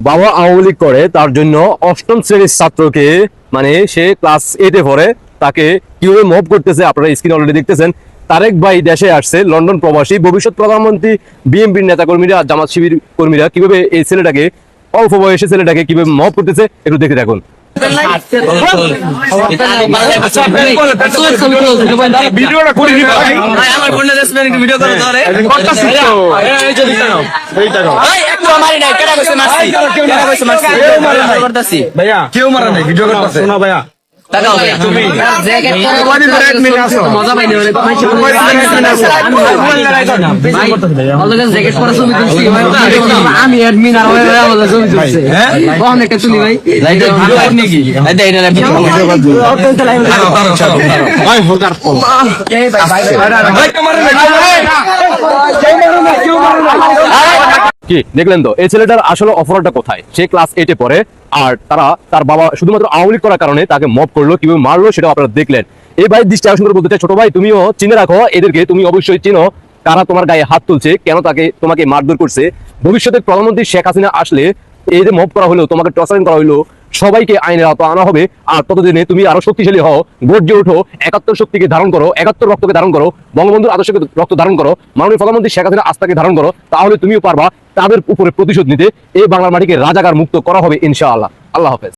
বাবা আওয়ামী লীগ করে, তার জন্য অষ্টম শ্রেণির ছাত্রকে মানে সে ক্লাস এইটে পড়ে, তাকে কীভাবে মুভ করতেছে আপনারা স্ক্রিন অলরেডি দেখতেছেন। তারেক ভাই দেশে আসছে, লন্ডন প্রবাসী, ভবিষ্যৎ প্রধানমন্ত্রী, বিএনপির নেতা কর্মীরা জামাত শিবির কর্মীরা কীভাবে এই ছেলেটাকে, অল্প বয়সে ছেলেটাকে কীভাবে মব করতেছে, একটু দেখে দেখুন। ভিডিওটা করে দিবা আমার ফোনে দেখবেন একটু ভিডিও করে ধরে একটু আমারই নাই কেডা কইছে মারছি কেডা কইছে মারছি করতেছি ভাইয়া কেউ মারা নাই ভিডিও করতেছে শোনো ভাইয়া টাকা হবে তুমি? মজা পাইনি মানে জ্যাকেট পরে ছবি তুলছি আমি অ্যাডমিন আর ছবি তুলছে হ্যাঁ একটা তুলি ভাই ভাই হোকার ফল ভাই কেউ মারা নাই কেউ মারা নাই কেউ মারা নাই কেউ মারা নাই কি? দেখলেন তো, এই ছেলেটার আসলে অফারটা কোথায়? সে ক্লাস এইটে পড়ে, আর তারা, তার বাবা শুধুমাত্র আওয়ামী লীগ করার কারণে তাকে মব করল, কীভাবে মারলো সেটা আপনারা দেখলেন। এই ভাই দৃষ্টি আকর্ষণ করে বলতে ছোট ভাই, তুমিও চিনে রাখো, এদেরকে তুমি অবশ্যই চিনো কারা তোমার গায়ে হাত তুলছে, কেন তাকে, তোমাকে মারধর করছে। ভবিষ্যতে প্রধানমন্ত্রী শেখ হাসিনা আসলে এই যে মব করা হলো, তোমাকে টর্চারিং করা হলো সবাইকে আইনের আওতা আনা হবে। আর ততদিনে তুমি আরও শক্তিশালী হও, গর্জে ওঠো, একাত্তর শক্তিকে ধারণ করো, একাত্তর রক্তকে ধারণ করো, বঙ্গবন্ধুর আদর্শকে রক্ত ধারণ করো, মাননীয় প্রধানমন্ত্রী শেখ হাসিনা আস্থাকে ধারণ করো, তাহলে তুমিও পারবা তাদের উপরে প্রতিশোধ নিতে। এই বাংলার মাটিকে রাজাগার মুক্ত করা হবে ইনশাআল্লাহ। আল্লাহ হাফেজ।